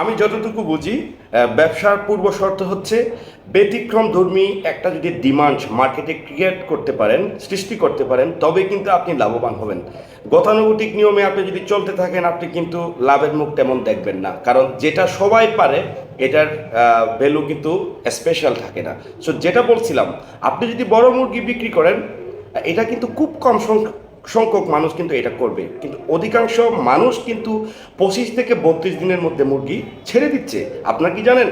আমি যতটুকু বুঝি ব্যবসার পূর্ব শর্ত হচ্ছে ব্যতিক্রম ধর্মী একটা যদি ডিমান্ড মার্কেটে ক্রিয়েট করতে পারেন, সৃষ্টি করতে পারেন, তবে কিন্তু আপনি লাভবান হবেন। গতানুগতিক নিয়মে আপনি যদি চলতে থাকেন, আপনি কিন্তু লাভের মুখ তেমন দেখবেন না। কারণ যেটা সবাই পারে, এটার ভ্যালু কিন্তু স্পেশাল থাকে না। সো যেটা বলছিলাম, আপনি যদি বড় মুরগি বিক্রি করেন, এটা কিন্তু খুব কম সংখ্যক সংখ্যক মানুষ কিন্তু এটা করবে। কিন্তু অধিকাংশ মানুষ কিন্তু পঁচিশ থেকে বত্রিশ দিনের মধ্যে মুরগি ছেড়ে দিচ্ছে। আপনার কি জানেন?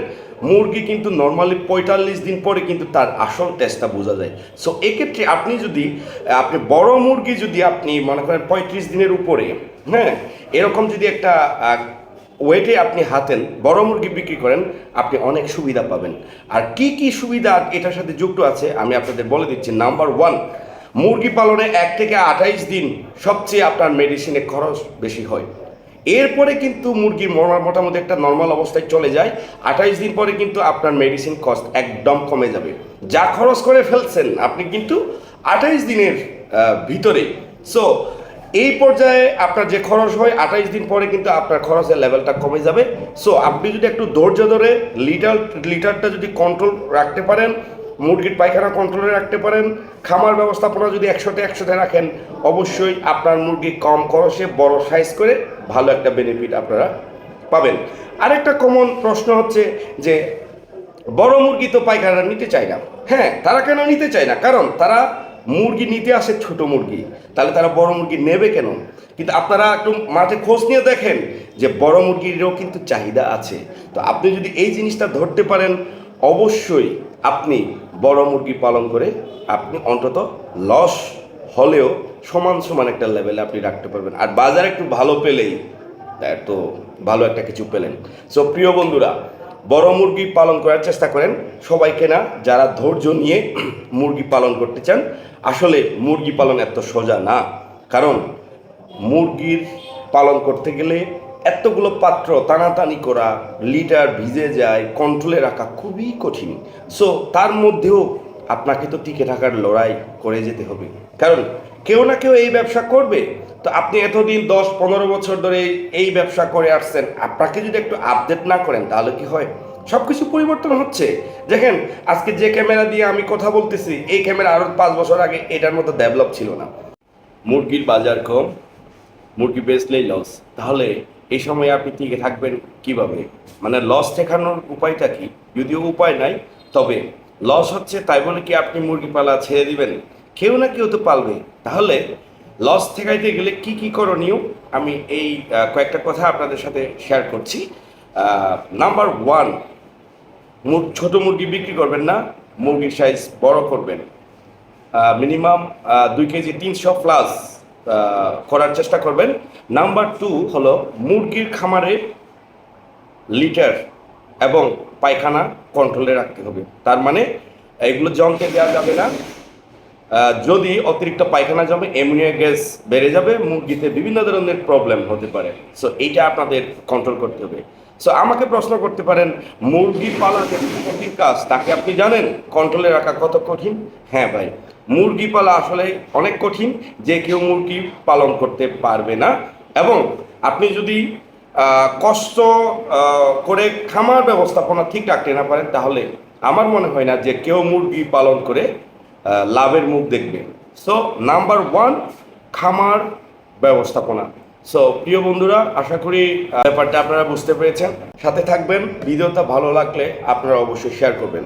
মুরগি কিন্তু নর্মালি পঁয়তাল্লিশ দিন পরে কিন্তু তার আসল টেস্টটা বোঝা যায়। সো এক্ষেত্রে আপনি যদি, আপনি বড় মুরগি যদি আপনি মনে করেন পঁয়ত্রিশ দিনের উপরে হ্যাঁ এরকম যদি একটা ওয়েটে আপনি হাতেন, বড় মুরগি বিক্রি করেন, আপনি অনেক সুবিধা পাবেন। আর কি কি সুবিধা এটার সাথে যুক্ত আছে, আমি আপনাদের বলে দিচ্ছি। নাম্বার ওয়ান মুরগি পালনে এক থেকে আঠাইশ দিন সবচেয়ে আপনার মেডিসিনে খরচ বেশি হয়। এরপরে কিন্তু মুরগির মরা- মোটামুটি একটা নর্মাল অবস্থায় চলে যায়। আঠাইশ দিন পরে কিন্তু আপনার মেডিসিন কস্ট একদম কমে যাবে। যা খরচ করে ফেলছেন আপনি কিন্তু আঠাইশ দিনের ভিতরে। সো এই পর্যায়ে আপনার যে খরচ হয়, আঠাইশ দিন পরে কিন্তু আপনার খরচের লেভেলটা কমে যাবে। সো আপনি যদি একটু ধৈর্য ধরে লিটার লিটারটা যদি কন্ট্রোল রাখতে পারেন মুরগির পায়খানা কন্ট্রোলে রাখতে পারেন। খামার ব্যবস্থাপনা যদি একশোতে একশোতে রাখেন, অবশ্যই আপনার মুরগি কম খরচে, বড় সাইজ করে ভালো একটা বেনিফিট আপনারা পাবেন। আরেকটা কমন প্রশ্ন হচ্ছে যে, বড় মুরগি তো পাইকাররা নিতে চায় না। হ্যাঁ তারা কেন নিতে চায় না? কারণ তারা মুরগি নিতে আসে ছোট মুরগি। তাহলে তারা বড় মুরগি নেবে কেন? কিন্তু আপনারা একটু মাঠে খোঁজ নিয়ে দেখেন যে, বড় মুরগিরও কিন্তু চাহিদা আছে। তো আপনি যদি এই জিনিসটা ধরতে পারেন, অবশ্যই আপনি বড় মুরগি পালন করে আপনি অন্তত লস হলেও সমান সমান একটা লেভেলে আপনি রাখতে পারবেন। আর বাজার একটু ভালো পেলেই, তো ভালো একটা কিছু পেলেন। সো প্রিয় বন্ধুরা, বড় মুরগি পালন করার চেষ্টা করেন। সবাইকে না, যারা ধৈর্য নিয়ে মুরগি পালন করতে চান, আসলে মুরগি পালন এত সোজা না। কারণ মুরগির পালন করতে গেলে এতগুলো পাত্র টানাটানি করা, লিটার ভিজে যায় কন্ট্রোলে রাখা খুবই কঠিন। সো তার মধ্যেও আপনাকে তো টিকে থাকার লড়াই করে যেতে হবে। কারণ কেউ না কেউ এই ব্যবসা করবে। তো আপনি এতদিন দশ, পনেরো বছর ধরে এই ব্যবসা করে আসছেন, আপনাকে যদি একটু আপডেট না করেন, তাহলে কি হয়? সব কিছু পরিবর্তন হচ্ছে। দেখেন, আজকে যে ক্যামেরা দিয়ে আমি কথা বলতেছি, এই ক্যামেরা আরও পাঁচ বছর আগে এটার মতো ডেভেলপ ছিল না। মুরগির বাজার কম, মুরগি বেচলেই লস তাহলে এই সময় আপনি টিকে থাকবেন কীভাবে? মানে লস ঠেকানোর উপায়টা কি? যদিও উপায় নাই, তবে লস হচ্ছে তাই বলে কি আপনি মুরগি পালা ছেড়ে দিবেন? কেউ না কেউ তো পালবে। তাহলে লস ঠেকাইতে গেলে কি কি করণীয়? আমি এই কয়েকটা কথা আপনাদের সাথে শেয়ার করছি। নাম্বার ওয়ান ছোট মুরগি বিক্রি করবেন না, মুরগির সাইজ বড় করবেন। মিনিমাম দুই কেজি তিনশো প্লাস করার চেষ্টা করবেন। নাম্বার টু হলো মুরগির খামারে লিটার এবং পায়খানা কন্ট্রোলে রাখতে হবে। তার মানে এগুলো জমকে দেওয়া যাবে না। যদি অতিরিক্ত পায়খানা জমে অ্যামোনিয়া গ্যাস বেড়ে যাবে, মুরগিতে বিভিন্ন ধরনের প্রবলেম হতে পারে। সো এইটা আপনাদের কন্ট্রোল করতে হবে। সো আমাকে প্রশ্ন করতে পারেন, মুরগি পালা যে কঠিন কাজ, তাকে আপনি জানেন? কন্ট্রোলে রাখা কত কঠিন? হ্যাঁ ভাই, মুরগি পালা আসলে অনেক কঠিন, যে কেউ মুরগি পালন করতে পারবে না। এবং আপনি যদি কষ্ট করে খামার ব্যবস্থাপনা ঠিক রাখতে না পারেন, তাহলে আমার মনে হয় না যে কেউ মুরগি পালন করে লাভের মুখ দেখবে। সো নাম্বার ওয়ান খামার ব্যবস্থাপনা। সো প্রিয় বন্ধুরা, আশা করি ব্যাপারটা আপনারা বুঝতে পেরেছেন। সাথে থাকবেন, ভিডিওটা ভালো লাগলে আপনারা অবশ্যই শেয়ার করবেন।